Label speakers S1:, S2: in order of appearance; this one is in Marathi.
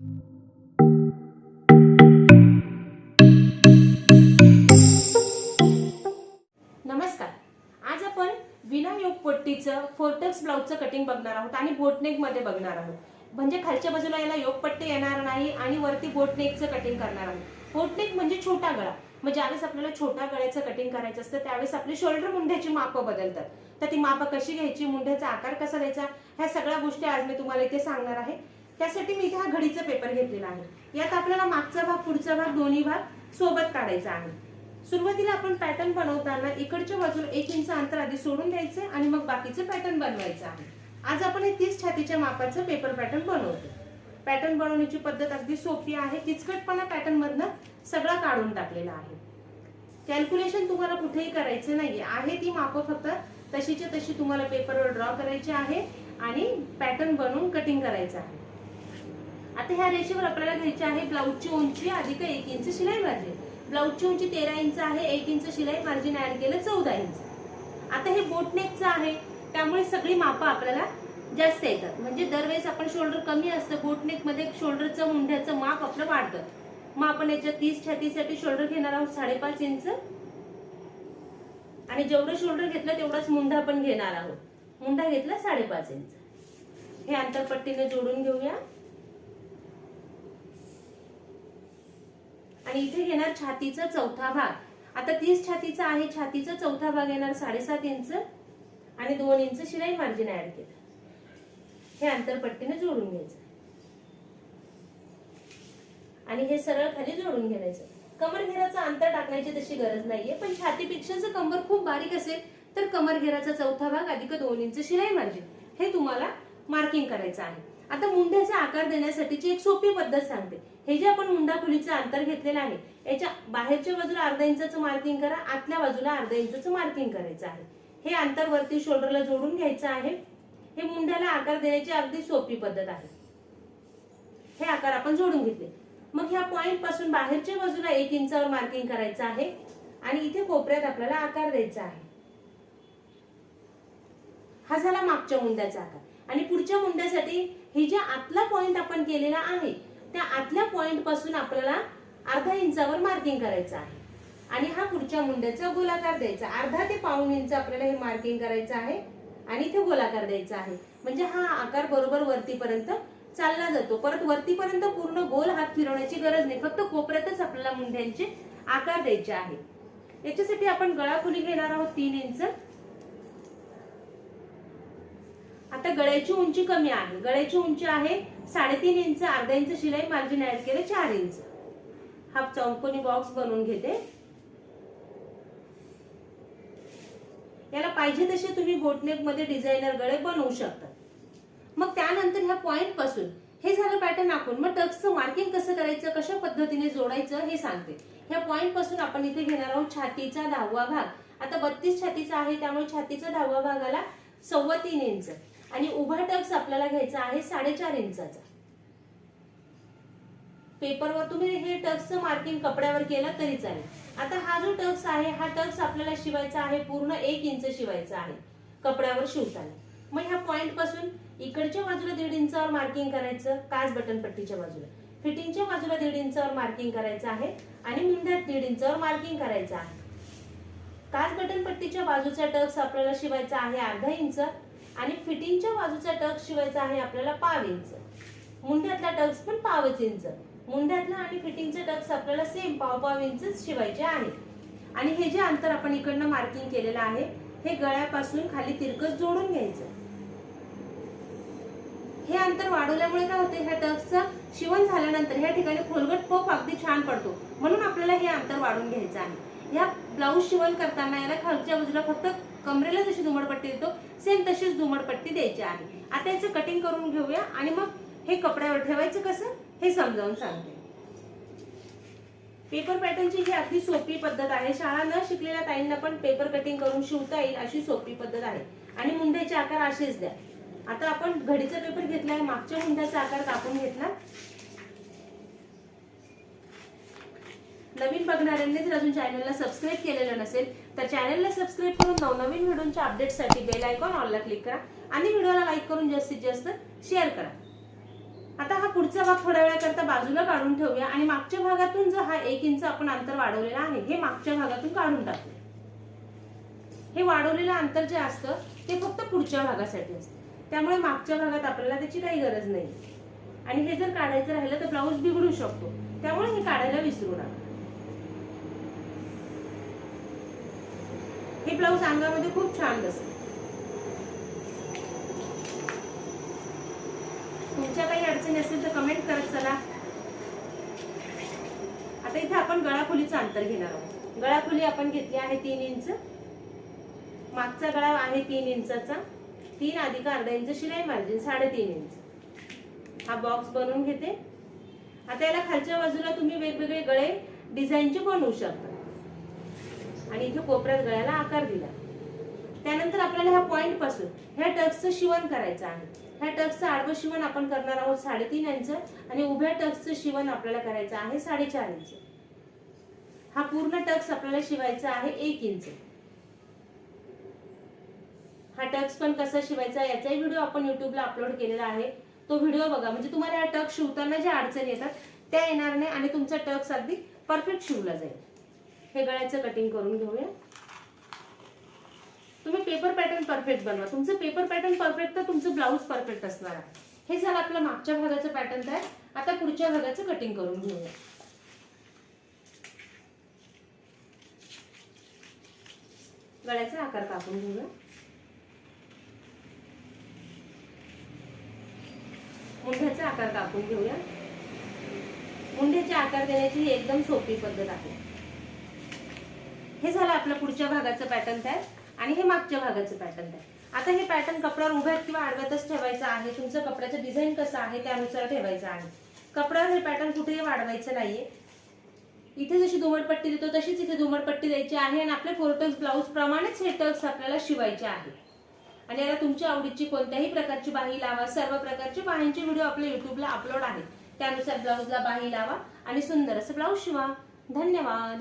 S1: नमस्कार. आज आपण विना योग पट्टीचं फोर्टेक्स ब्लाउजचं कटिंग बघणार आहोत आणि बोटनेकमध्ये बघणार आहोत. म्हणजे खालच्या बाजूला याला योग पट्टी येणार नाही आणि वरती बोटनेकचं कटिंग करणार आहोत. बोटनेक म्हणजे छोटा गळा. मग ज्यावेळेस आपल्याला छोट्या गळ्याचं कटिंग करायचं असतं त्यावेळेस आपली शोल्डर मुंढ्याची मापं बदलतात. तर ती मापं कशी घ्यायची मुंढ्याचा आकार कसा द्यायचा ह्या सगळ्या गोष्टी आज मी तुम्हाला इथे सांगणार आहे. त्यासाठी मी इथे हा घडीचा पेपर घेतलेला आहे. यात आपल्याला मागचा भाग पुढचा भाग दोन्ही भाग सोबत काढायचा आहे. सुरुवातीला आपण पॅटर्न बनवताना इकडच्या बाजूला एक इंच अंतर आधी सोडून द्यायचं आणि मग बाकीचं पॅटर्न बनवायचं आहे. आज आपण हे तीस छातीच्या मापाचं पेपर पॅटर्न बनवतो. पॅटर्न बनवण्याची पद्धत अगदी सोपी आहे. किचकटपणा पॅटर्न मधनं सगळा काढून टाकलेला आहे. कॅल्क्युलेशन तुम्हाला कुठेही करायचं नाही आहे ती मापं फक्त तशीच्या तशी तुम्हाला पेपरवर ड्रॉ करायची आहे आणि पॅटर्न बनवून कटिंग करायचं आहे. आता ह्या रेषेवर आपल्याला घ्यायची आहे ब्लाऊजची उंची अधिक एक इंच शिलाई मार्जिन ब्लाऊजची उंची तेरा इंच आहे एक इंच शिलाई मार्जिन ऍड केलं चौदा इंच. आता हे बोटनेकचं आहे. त्यामुळे सगळी मापं आपल्याला जास्त येतात. म्हणजे दरवेळेस आपण शोल्डर कमी असतं बोटनेकमध्ये शोल्डरचं मुंढ्याचं माप आपलं वाढतं. मग आपण याच्या तीस छातीसाठी शोल्डर घेणार आहोत साडेपाच इंच. आणि जेवढं शोल्डर घेतलं तेवढाच मुंढा पण घेणार आहोत. मुंढा घेतला साडेपाच इंच. हे अंतरपट्टीने जोडून घेऊया. आणि इथे घेणार छातीचा चौथा भाग. आता तीस छातीचा आहे छातीचा चौथा भाग येणार साडेसात इंच आणि दोन इंच शिलाई मार्जिन ऍड केलं. हे अंतरपट्टीने जोडून घ्यायचं. आणि हे सरळ खाली जोडून घ्यायचं कमर घेराचं अंतर टाकण्याची तशी गरज नाहीये पण छातीपेक्षा जर कंबर खूप बारीक असेल तर कमर घेराचा चौथा भाग अधिक दोन इंच शिलाई मार्जिन हे तुम्हाला मार्किंग करायचं आहे. आता मुंड्याचा आकार देण्यासाठीची एक सोपी पद्धत सांगते. हे जे आपण मुंडा खोलीचं अंतर घेतलेलं आहे याच्या बाहेरच्या बाजूला अर्धा इंचाचं मार्किंग करा आतल्या बाजूला अर्धा इंचाचं मार्किंग करायचं आहे. हे अंतर वरती शोल्डरला जोडून घ्यायचं आहे. हे मुंड्याला आकार देण्याची अगदी सोपी पद्धत आहे. हे आकार आपण जोडून घेतले. मग ह्या पॉइंटपासून बाहेरच्या बाजूला एक इंचावर मार्किंग करायचं आहे आणि इथे कोपऱ्यात आपल्याला आकार द्यायचा आहे. हा झाला मागच्या मुंड्याचा आकार. आणि पुढच्या मुंड्यासाठी हे जे आतला पॉइंट आपण केलेला आहे त्या आतल्या पॉइंटपासून आपल्याला अर्धा इंचावर मार्किंग करायचं आहे. आणि हा पुढच्या मुंड्याचा गोलाकार द्यायचा. अर्धा ते पाऊण इंच आपल्याला हे मार्किंग करायचं आहे आणि इथे गोलाकार द्यायचा आहे. म्हणजे हा आकार बरोबर वरतीपर्यंत चालला जातो. परत वरतीपर्यंत पूर्ण गोल हात फिरवण्याची गरज नाही. फक्त कोपऱ्यातच आपल्याला मुंड्यांचे आकार द्यायचे आहे. याच्यासाठी आपण गळा खोली घेणार आहोत तीन इंच. आता गळ्याची उंची कमी आहे. गळ्याची उंची आहे साडेतीन इंच अर्धा इंच शिलाई मार्जिन ऍड केले चार इंच. हा चौकोनी बॉक्स बनवून घेते. याला पाहिजे तसे तुम्ही बोटनेकमध्ये डिझायनर गळे बनवू शकता. मग त्यानंतर ह्या पॉइंटपासून हे झालं पॅटर्न आखून मग टक्सचं मार्किंग कसं करायचं कशा पद्धतीने जोडायचं हे सांगते. ह्या पॉइंटपासून आपण इथे घेणार आहोत छातीचा दहावा भाग. आता बत्तीस छातीचा आहे त्यामुळे छातीचा दहावा भागाला सव्वा तीन इंच. आणि उभा टक्स आपल्याला घ्यायचा आहे साडेचार इंचाचा. पेपरवर तुम्ही हे टक्सचं मार्किंग कपड्यावर केलं तरी चालेल. आता हा जो टक्स आहे हा टक्स आपल्याला शिवायचा आहे पूर्ण एक इंच शिवायचा आहे कपड्यावर शिवताना. मग ह्या पॉइंटपासून इकडच्या बाजूला दीड इंचावर मार्किंग करायचं काच बटन पट्टीच्या बाजूला. फिटिंगच्या बाजूला दीड इंचावर मार्किंग करायचं आहे आणि मुंड्यात दीड इंचावर मार्किंग करायचं आहे. काच बटन पट्टीच्या बाजूचा टक्स आपल्याला शिवायचा आहे अर्धा इंच आणि फिटिंगच्या बाजूचा टक शिवायचा आहे आपल्याला पाव इंच. मुंड्यातला टक्स पण पावच इंच. मुंड्यातला आणि फिटिंगचा टक्स आपल्याला सेम पाव पाव इंच शिवायचे आहे. आणि हे जे अंतर आपण इकडनं मार्किंग केलेलं आहे हे गळ्यापासून खाली तिरकस जोडून घ्यायचं. हे अंतर वाढवल्यामुळे काय होते ह्या टक्सचं शिवण झाल्यानंतर ह्या ठिकाणी खोलगट पोप अगदी छान पडतो. म्हणून आपल्याला हे अंतर वाढून घ्यायचं आहे. या ब्लाऊज शिवण करताना याला खालच्या बाजूला फक्त कमरेला जशी दुमडपट्टी देतो सेम तशीच दुमडपट्टी द्यायची आहे. आता याचं कटिंग करून घेऊया आणि मग हे कपड्यावर ठेवायचं कसं? हे समजावून सांगते. पेपर पॅटर्नची ही अगदी सोपी पद्धत आहे. शाळा न शिकलेल्या ताईंना पण पेपर कटिंग करून शिवता येईल अशी सोपी पद्धत आहे. आणि मुंड्याचे आकार असेच द्या. आता आपण घडीचा पेपर घेतलाय मागच्या मुंड्याचा आकार कापून घेतला. नवीन बघणाऱ्यांनी जर अजून चॅनलला सबस्क्राईब केलेलं नसेल तर चॅनलला सबस्क्राईब करून नवनवीन व्हिडिओच्या अपडेटसाठी बेल आयकॉन ऑलला क्लिक करा आणि व्हिडिओला लाईक करून जास्तीत जास्त शेअर करा. आता हा पुढचा भाग थोड्या वेळाकरता बाजूला काढून ठेवूया आणि मागच्या भागातून जो हा एक इंच आपण अंतर वाढवलेला आहे हे मागच्या भागातून काढून टाकूया. हे वाढवलेलं अंतर जे असतं ते फक्त पुढच्या भागासाठी असतं. त्यामुळे मागच्या भागात आपल्याला त्याची काही गरज नाही. आणि हे जर काढायचं राहिलं तर ब्लाऊज बिघडू शकतो. त्यामुळे हे काढायला विसरू नका. हे ब्लाऊज अंगामध्ये खूप छान बसते तुमच्या काही अडचणी असेल तर कमेंट करत चला. आता इथे आपण गळाखोलीचं अंतर घेणार आहोत. गळाखोली आपण घेतली आहे तीन इंच. मागचा गळा आहे तीन इंचाचा. तीन अधिक अर्धा इंच शिलाई मार्जिन साडेतीन इंच. हा बॉक्स बनवून घेते. आता याला खालच्या बाजूला तुम्ही वेगवेगळे गळे डिझाईनचे बनवू शकता. आणि इथे कोपऱ्यात गळ्याला आकार दिला. त्यानंतर आपल्याला ह्या पॉइंटपासून ह्या टक्सचं शिवण करायचं आहे. ह्या टक्सचं आडवं शिवण आपण करणार आहोत साडेतीन इंच आणि उभ्या टक्सचं शिवण आपल्याला करायचं आहे साडेचार इंच. हा पूर्ण टक्स आपल्याला शिवायचा आहे एक इंच. हा टक्स पण कसा शिवायचा याचाही व्हिडिओ आपण युट्यूबला अपलोड केलेला आहे. तो व्हिडिओ बघा म्हणजे तुम्हाला ह्या टक्स शिवताना ज्या अडचणी येतात त्या येणार नाही आणि तुमचा टक्स अगदी परफेक्ट शिवला जाईल. हे गळ्याचं कटिंग करून घेऊया. तुम्ही पेपर पॅटर्न परफेक्ट बनवा. तुमचं पेपर पॅटर्न परफेक्ट तर तुमचं ब्लाऊज परफेक्ट असणार आहे. हे झालं आपलं मागच्या भागाचं पॅटर्न तयार. आता पुढच्या भागाचं कटिंग करून घेऊया. गळ्याचा आकार कापून घेऊया. मुंढ्याचा आकार कापून घेऊया. मुंढ्याचे आकार देण्याची ही एकदम सोपी पद्धत आहे. हे झालं आपलं पुढच्या भागाचं पॅटर्न तयार आणि हे मागच्या भागाचं पॅटर्न तयार आता हे पॅटर्न कपड्यावर उभ्यात किंवा आडव्यातच ठेवायचं आहे तुमचं कपड्याचं डिझाईन कसं आहे त्यानुसार ठेवायचं आहे. कपड्यावर हे पॅटर्न कुठेही वाढवायचं नाहीये. इथे जशी दुमडपट्टी देतो तशीच इथे दुमडपट्टी द्यायची आहे आणि आपल्या फोरटक्स ब्लाऊज प्रमाणेच हे टक्स आपल्याला शिवायचे आहे. आणि याला तुमच्या आवडीची कोणत्याही प्रकारची बाही लावा सर्व प्रकारची बाहींचे व्हिडिओ आपल्या युट्यूबला अपलोड आहेत. त्यानुसार ब्लाऊजला बाही लावा आणि सुंदर असं ब्लाऊज शिवा. धन्यवाद.